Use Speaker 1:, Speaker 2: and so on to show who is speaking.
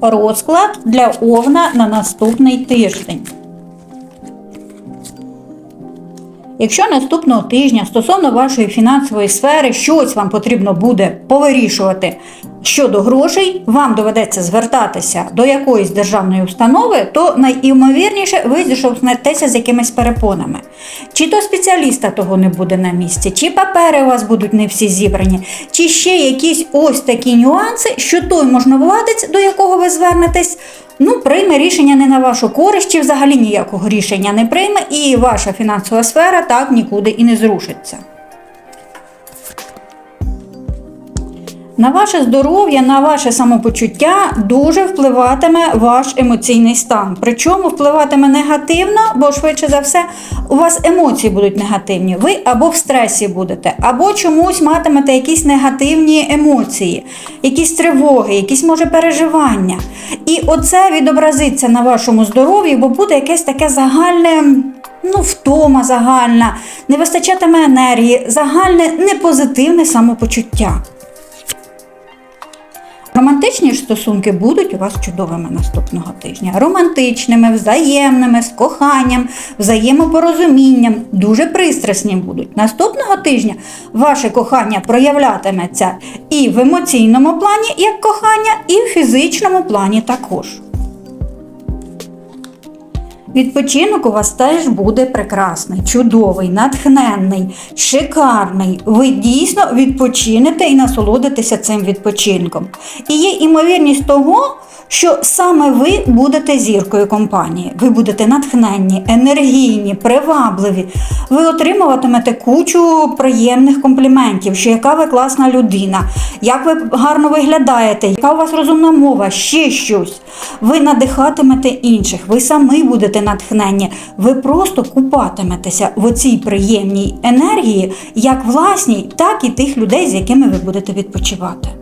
Speaker 1: розклад для Овна на наступний тиждень. Якщо наступного тижня стосовно вашої фінансової сфери щось вам потрібно буде повирішувати щодо грошей, вам доведеться звертатися до якоїсь державної установи, то найімовірніше ви зіштовхнетеся з якимись перепонами. Чи то спеціаліста того не буде на місці, чи папери у вас будуть не всі зібрані, чи ще якісь ось такі нюанси, що той можновладець, до якого ви звернетесь, ну, прийме рішення не на вашу користь, чи взагалі ніякого рішення не прийме, і ваша фінансова сфера так нікуди і не зрушиться. На ваше здоров'я, на ваше самопочуття дуже впливатиме ваш емоційний стан. Причому впливатиме негативно, бо швидше за все у вас емоції будуть негативні. Ви або в стресі будете, або чомусь матимете якісь негативні емоції, якісь тривоги, якісь може переживання. І оце відобразиться на вашому здоров'ї, бо буде якесь таке загальне. Ну, втома загальна, не вистачатиме енергії, загальне непозитивне самопочуття. Романтичні ж стосунки будуть у вас чудовими наступного тижня. Романтичними, взаємними, з коханням, взаємопорозумінням, дуже пристрасні будуть. Наступного тижня ваше кохання проявлятиметься і в емоційному плані, як кохання, і в фізичному плані також. Відпочинок у вас теж буде прекрасний, чудовий, натхненний, шикарний. Ви дійсно відпочинете і насолодитеся цим відпочинком. І є імовірність того, що саме ви будете зіркою компанії. Ви будете натхненні, енергійні, привабливі. Ви отримуватимете кучу приємних компліментів, що яка ви класна людина, як ви гарно виглядаєте, яка у вас розумна мова, ще щось. Ви надихатимете інших, ви самі будете натхненні. Ви просто купатиметеся в оцій приємній енергії, як власній, так і тих людей, з якими ви будете відпочивати.